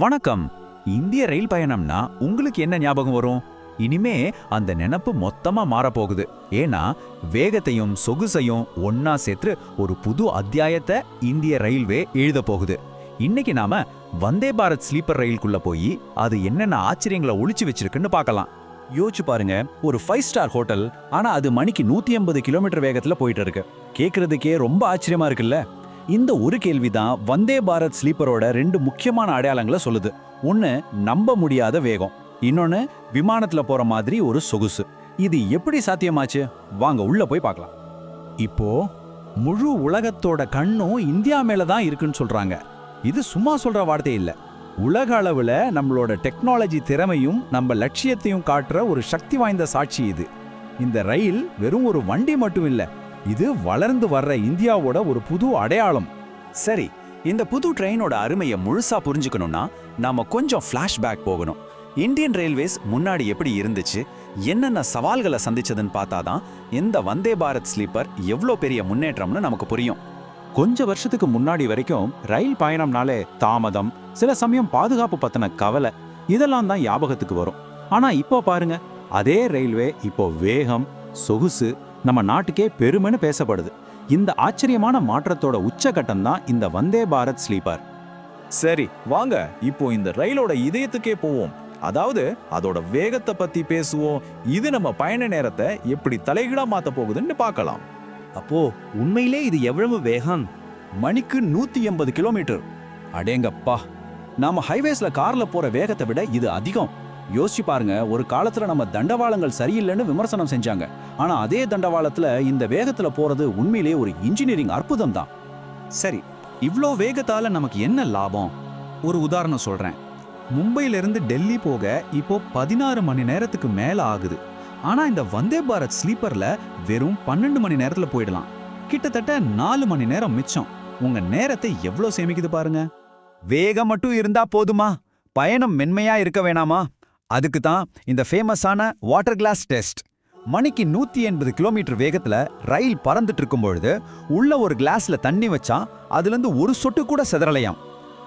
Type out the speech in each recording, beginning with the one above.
வணக்கம். இந்திய ரயில் பயணம்னா உங்களுக்கு என்ன ஞாபகம் வரும்? இனிமே அந்த நினப்பு மொத்தமா மாறப்போகுது. ஏன்னா வேகத்தையும் சொகுசையும் ஒன்னா சேர்த்து ஒரு புது அத்தியாயத்தை இந்திய ரயில்வே எழுத போகுது. இன்னைக்கு நாம வந்தே பாரத் ஸ்லீப்பர் ரயிலுக்குள்ள போய் அது என்னென்ன ஆச்சரியங்களை ஒழிச்சு வச்சிருக்குன்னு பார்க்கலாம். யோசிச்சு பாருங்க ஒரு ஃபைவ் ஸ்டார் ஹோட்டல் ஆனா அது மணிக்கு நூத்தி ஐம்பது கிலோமீட்டர் வேகத்துல போயிட்டு இருக்கு. கேக்குறதுக்கே ரொம்ப ஆச்சரியமா இருக்குல்ல? இந்த ஒரு கேள்விதான் வந்தே பாரத் ஸ்லீப்பரோட ரெண்டு முக்கியமான அடையாளங்களை சொல்லுது. ஒன்று நம்ப முடியாத வேகம். இன்னொன்று விமானத்தில் போகிற மாதிரி ஒரு சொகுசு. இது எப்படி சாத்தியமாச்சு? வாங்க உள்ள போய் பார்க்கலாம். இப்போ முழு உலகத்தோட கண்ணும் இந்தியா மேல தான் இருக்குன்னு சொல்றாங்க. இது சும்மா சொல்ற வார்த்தை இல்லை. உலக அளவில் நம்மளோட டெக்னாலஜி திறமையும் நம்ம லட்சியத்தையும் காட்டுற ஒரு சக்தி வாய்ந்த சாட்சி இது. இந்த ரயில் வெறும் ஒரு வண்டி மட்டும் இல்லை இது வளர்ந்து வர்ற இந்தியாவோட ஒரு புது அடையாளம். சரி இந்த புது ட்ரெயினோட அருமையை முழுசா புரிஞ்சுக்கணும்னா நாம கொஞ்சம் ஃப்ளாஷ்பேக் போகணும். இந்தியன் ரயில்வேஸ் முன்னாடி எப்படி இருந்துச்சு என்னென்ன சவால்களை சந்திச்சதுன்னு பார்த்தாதான் இந்த வந்தே பாரத் ஸ்லீப்பர் எவ்வளோ பெரிய முன்னேற்றம்னு நமக்கு புரியும். கொஞ்ச வருஷத்துக்கு முன்னாடி வரைக்கும் ரயில் பயணம்னாலே தாமதம் சில சமயம் பாதுகாப்பு பத்தின கவலை இதெல்லாம் தான் ஞாபகத்துக்கு வரும். ஆனா இப்போ பாருங்க அதே ரயில்வே இப்போ வேகம் சொகுசு நம்ம நாட்டுக்கே பெருமைன்னு பேசப்படுது. இந்த ஆச்சரியமான மாற்றத்தோட உச்சகட்டம் தான் இந்த வந்தே பாரத் ஸ்லீப்பர். சரி வாங்க. இப்போ இந்த ரயிலோட இதயத்துக்கே போவோம். அதாவது அதோட வேகத்தை பத்தி பேசுவோம். இது நம்ம பயண நேரத்தை எப்படி தலைகீழா மாத்த போகுதுன்னு பார்க்கலாம். அப்போ உண்மையிலே இது எவ்வளவு வேகம்? மணிக்கு நூத்தி எண்பது கிலோமீட்டர். அடேங்கப்பா. நாம ஹைவேஸ்ல கார்ல போற வேகத்தை விட இது அதிகம். யோசிச்சு பாருங்க ஒரு காலத்துல நம்ம தண்டவாளங்கள் சரியில்லைன்னு விமர்சனம் செஞ்சாங்க. ஆனா அதே தண்டவாளத்துல இந்த வேகத்துல போறது உண்மையிலே ஒரு இன்ஜினியரிங் அற்புதம் தான். சரி இவ்ளோ வேகத்தால நமக்கு என்ன லாபம்? ஒரு உதாரணம் சொல்றேன். மும்பையில இருந்து டெல்லி போக இப்போ பதினாறு மணி நேரத்துக்கு மேல ஆகுது. ஆனா இந்த வந்தே பாரத் ஸ்லீப்பர்ல வெறும் பன்னெண்டு மணி நேரத்துல போயிடலாம். கிட்டத்தட்ட நாலு மணி நேரம் மிச்சம். உங்க நேரத்தை எவ்வளோ சேமிக்குது பாருங்க. வேகம் மட்டும் இருந்தா போதுமா? பயணம் மென்மையா இருக்க வேணாமா? அதுக்கு தான் இந்த ஃபேமஸான வாட்டர் கிளாஸ் டெஸ்ட் மணிக்கு நூற்றி எண்பது கிலோமீட்டர் வேகத்தில் ரயில் பறந்துட்டு இருக்கும் பொழுது உள்ள ஒரு கிளாஸில் தண்ணி வச்சா அதுலேருந்து ஒரு சொட்டு கூட செதறலையாம்.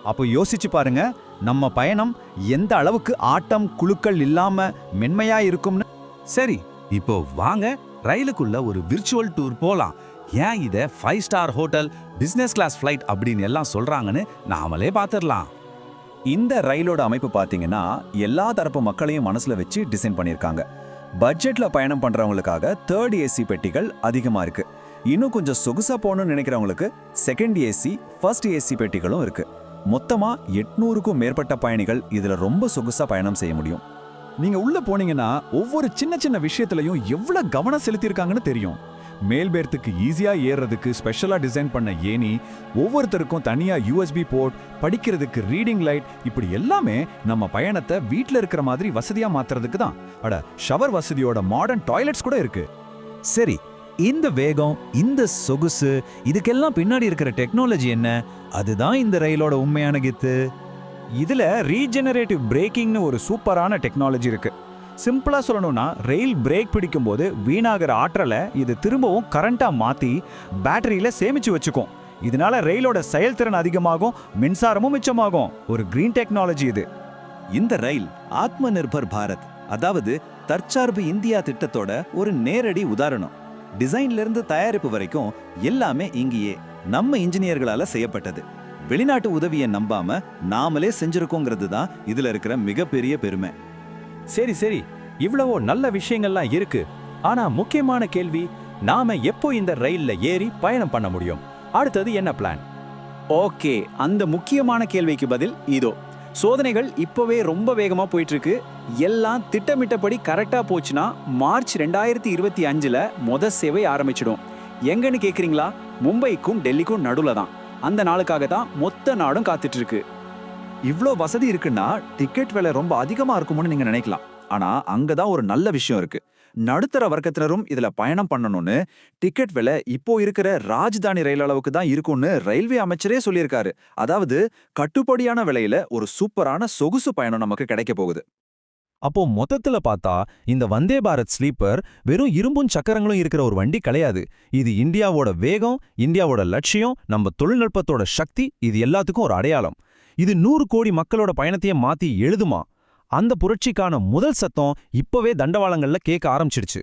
அப்போ யோசிச்சு பாருங்க நம்ம பயணம் எந்த அளவுக்கு ஆட்டம் குழுக்கள் இல்லாம மென்மையா இருக்கும்னு. சரி இப்போ வாங்க ரயிலுக்குள்ள ஒரு விர்ச்சுவல் டூர் போலாம். ஏன் இதை five star hotel business class flight அப்படின்னு எல்லாம் சொல்றாங்கன்னு நாமளே பார்த்துடலாம் இந்த ரயிலோட அமைப்பு பார்த்தீங்கன்னா எல்லா தரப்பு மக்களையும் மனசில் வச்சு டிசைன் பண்ணியிருக்காங்க. பட்ஜெட்டில் பயணம் பண்ணுறவங்களுக்காக தேர்ட் ஏசி பெட்டிகள் அதிகமாக இருக்குது இன்னும் கொஞ்சம் சொகுசாக போகணும்னு நினைக்கிறவங்களுக்கு செகண்ட் ஏசி ஃபர்ஸ்ட் ஏசி பெட்டிகளும் இருக்குது மொத்தமாக எட்நூறுக்கும் மேற்பட்ட பயணிகள் இதில் ரொம்ப சொகுசாக பயணம் செய்ய முடியும். நீங்கள் உள்ளே போனீங்கன்னா ஒவ்வொரு சின்ன சின்ன விஷயத்துலையும் எவ்வளோ கவனம் செலுத்தியிருக்காங்கன்னு தெரியும். மேல் பேர்த்துக்கு ஈஸியா ஏறுறதுக்கு ஸ்பெஷலா டிசைன் பண்ண ஏணி ஒவ்வொருத்தருக்கும் தனியா யூஎஸ்பி போர்ட் படிக்கிறதுக்கு ரீடிங் லைட் இப்படி எல்லாமே நம்ம பயணத்தை வீட்ல இருக்கிற மாதிரி வசதியா மாத்துறதுக்கு தான். அட ஷவர் வசதியோட மாடர்ன் டாய்லெட்ஸ் கூட இருக்கு. சரி இந்த வேகம் இந்த சொகுசு இதுக்கெல்லாம் பின்னாடி இருக்கிற டெக்னாலஜி என்ன? அதுதான் இந்த ரயிலோட உண்மையான கித்து. இதுல ரீஜெனரேட்டிவ் பிரேக்கிங்னு ஒரு சூப்பரான டெக்னாலஜி இருக்கு. சிம்பிளா சொல்லணும்னா ரயில் பிரேக் பிடிக்கும்போது வீணாகிற ஆற்றலை இது திரும்பவும் கரண்ட்டாக மாற்றி பேட்டரியில சேமிச்சு வச்சுக்கும். இதனால ரயிலோட செயல்திறன் அதிகமாகும் மின்சாரமும் மிச்சமாகும். ஒரு கிரீன் டெக்னாலஜி இது. இந்த ரயில் ஆத்ம நிர்பர் பாரத் அதாவது தற்சார்பு இந்தியா திட்டத்தோட ஒரு நேரடி உதாரணம். டிசைன்ல இருந்து தயாரிப்பு வரைக்கும் எல்லாமே இங்கேயே நம்ம இன்ஜினியர்களால செய்யப்பட்டது. வெளிநாட்டு உதவியை நம்பாம நாமளே செஞ்சிருக்கோங்கிறது தான் இதுல இருக்கிற மிகப்பெரிய பெருமை. சரி சரி. இவ்வளவோ நல்ல விஷயங்கள்லாம் இருக்கு. ஆனா முக்கியமான கேள்வி நாம எப்போ இந்த ரயில்ல ஏறி பயணம் பண்ண முடியும்? அடுத்தது என்ன பிளான் ஓகே. அந்த முக்கியமான கேள்விக்கு பதில் இதோ. சோதனைகள் இப்போவே ரொம்ப வேகமாக போயிட்டு இருக்கு எல்லாம் திட்டமிட்டபடி கரெக்டாக போச்சுன்னா மார்ச் ரெண்டாயிரத்தி இருபத்தி அஞ்சில் மொத சேவை ஆரம்பிச்சிடும். எங்கன்னு கேட்குறீங்களா மும்பைக்கும் டெல்லிக்கும் நடுவில் தான். அந்த நாளுக்காக தான் மொத்த நாடும் காத்துட்ருக்கு இவ்வளோ இவ்ளோ வசதி இருக்குன்னா டிக்கெட் விலை ரொம்ப அதிகமா இருக்கும்னு நீங்க நினைக்கலாம். ஆனா அங்கதான் ஒரு நல்ல விஷயம் இருக்கு. நடுத்தர வர்க்கத்தினரும் இதுல பயணம் பண்ணணும்னு டிக்கெட் விலை இப்போ இருக்கிற ராஜ்தானி ரயில் அளவுக்கு தான் இருக்கும்னு ரயில்வே அமைச்சரே சொல்லியிருக்காரு. அதாவது கட்டுப்படியான விலையில ஒரு சூப்பரான சொகுசு பயணம் நமக்கு கிடைக்க போகுது. அப்போ மொத்தத்துல பார்த்தா இந்த வந்தே பாரத் ஸ்லீப்பர் வெறும் இரும்பும் சக்கரங்களும் இருக்கிற ஒரு வண்டி கிடையாது. இது இந்தியாவோட வேகம் இந்தியாவோட லட்சியம் நம்ம தொழில்நுட்பத்தோட சக்தி இது எல்லாத்துக்கும் ஒரு அடையாளம். இது நூறு கோடி மக்களோட பயணத்தையே மாத்தி எழுதுமா? அந்த புரட்சிக்கான முதல் சத்தம் இப்பவே தண்டவாளங்கள்ல கேட்க ஆரம்பிச்சிடுச்சு.